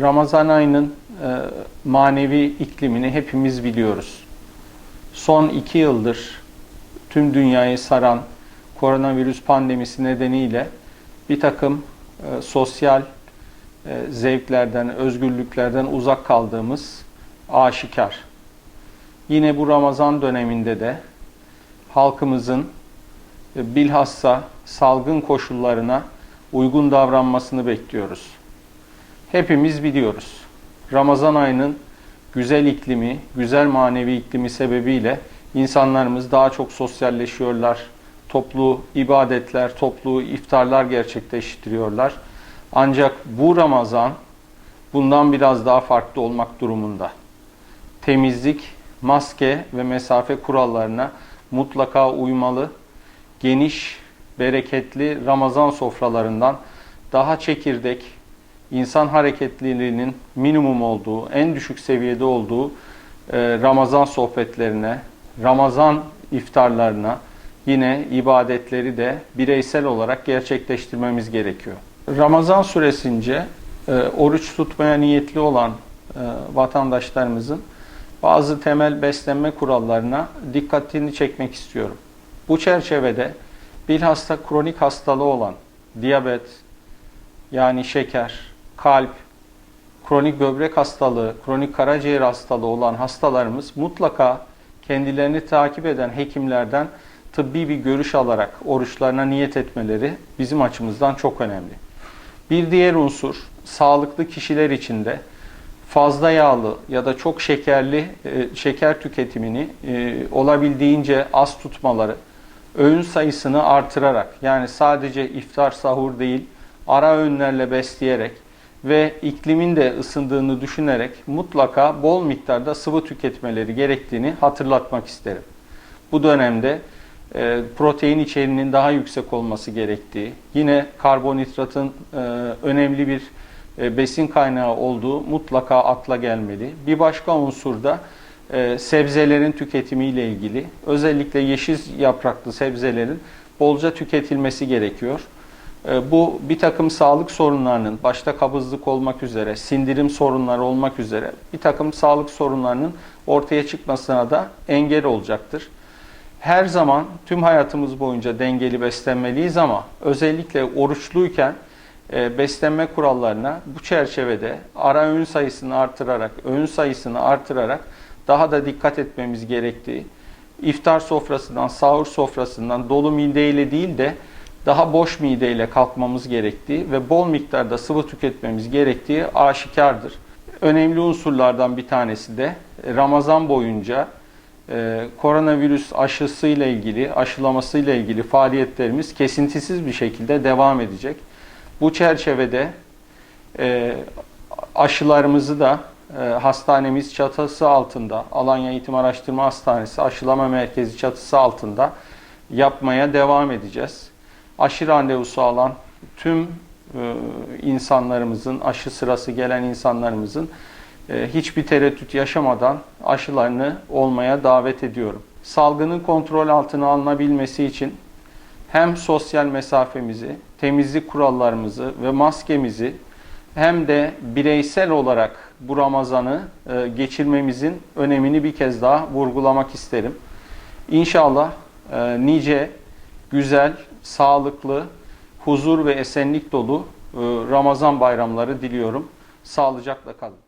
Ramazan ayının e, manevi iklimini hepimiz biliyoruz. Son iki yıldır tüm dünyayı saran koronavirüs pandemisi nedeniyle bir takım e, sosyal e, zevklerden, özgürlüklerden uzak kaldığımız aşikar. Yine bu Ramazan döneminde de halkımızın e, bilhassa salgın koşullarına uygun davranmasını bekliyoruz. Hepimiz biliyoruz. Ramazan ayının güzel iklimi, güzel manevi iklimi sebebiyle insanlarımız daha çok sosyalleşiyorlar. Toplu ibadetler, toplu iftarlar gerçekleştiriyorlar. Ancak bu Ramazan bundan biraz daha farklı olmak durumunda. Temizlik, maske ve mesafe kurallarına mutlaka uymalı. Geniş, bereketli Ramazan sofralarından daha çekirdek, insan hareketliliğinin minimum olduğu, en düşük seviyede olduğu e, Ramazan sohbetlerine, Ramazan iftarlarına, yine ibadetleri de bireysel olarak gerçekleştirmemiz gerekiyor. Ramazan süresince e, oruç tutmaya niyetli olan e, vatandaşlarımızın bazı temel beslenme kurallarına dikkatini çekmek istiyorum. Bu çerçevede bilhassa kronik hastalığı olan diyabet, yani şeker, kalp, kronik böbrek hastalığı, kronik karaciğer hastalığı olan hastalarımız mutlaka kendilerini takip eden hekimlerden tıbbi bir görüş alarak oruçlarına niyet etmeleri bizim açımızdan çok önemli. Bir diğer unsur sağlıklı kişiler için de fazla yağlı ya da çok şekerli e, şeker tüketimini e, olabildiğince az tutmaları, öğün sayısını artırarak yani sadece iftar sahur değil ara öğünlerle besleyerek ve iklimin de ısındığını düşünerek mutlaka bol miktarda sıvı tüketmeleri gerektiğini hatırlatmak isterim. Bu dönemde e, protein içeriğinin daha yüksek olması gerektiği, yine karbonhidratın e, önemli bir e, besin kaynağı olduğu mutlaka akla gelmeli. Bir başka unsur da sebzelerin tüketimiyle ilgili. Özellikle yeşil yapraklı sebzelerin bolca tüketilmesi gerekiyor. E, bu bir takım sağlık sorunlarının, başta kabızlık olmak üzere, sindirim sorunları olmak üzere bir takım sağlık sorunlarının ortaya çıkmasına da engel olacaktır. Her zaman tüm hayatımız boyunca dengeli beslenmeliyiz ama özellikle oruçluyken e, beslenme kurallarına bu çerçevede ara öğün sayısını artırarak, öğün sayısını artırarak daha da dikkat etmemiz gerektiği, iftar sofrasından, sahur sofrasından dolu mideyle değil de daha boş mideyle kalkmamız gerektiği ve bol miktarda sıvı tüketmemiz gerektiği aşikardır. Önemli unsurlardan bir tanesi de Ramazan boyunca e, koronavirüs aşısıyla ilgili, aşılamasıyla ilgili faaliyetlerimiz kesintisiz bir şekilde devam edecek. Bu çerçevede e, aşılarımızı da e, hastanemiz çatısı altında, Alanya Eğitim Araştırma Hastanesi aşılama merkezi çatısı altında yapmaya devam edeceğiz. Aşı randevusu alan tüm e, insanlarımızın, aşı sırası gelen insanlarımızın e, hiçbir tereddüt yaşamadan aşılarını olmaya davet ediyorum. Salgının kontrol altına alınabilmesi için hem sosyal mesafemizi, temizlik kurallarımızı ve maskemizi hem de bireysel olarak bu Ramazan'ı e, geçirmemizin önemini bir kez daha vurgulamak isterim. İnşallah nice, güzel, sağlıklı, huzur ve esenlik dolu e, Ramazan bayramları diliyorum. Sağlıcakla kalın.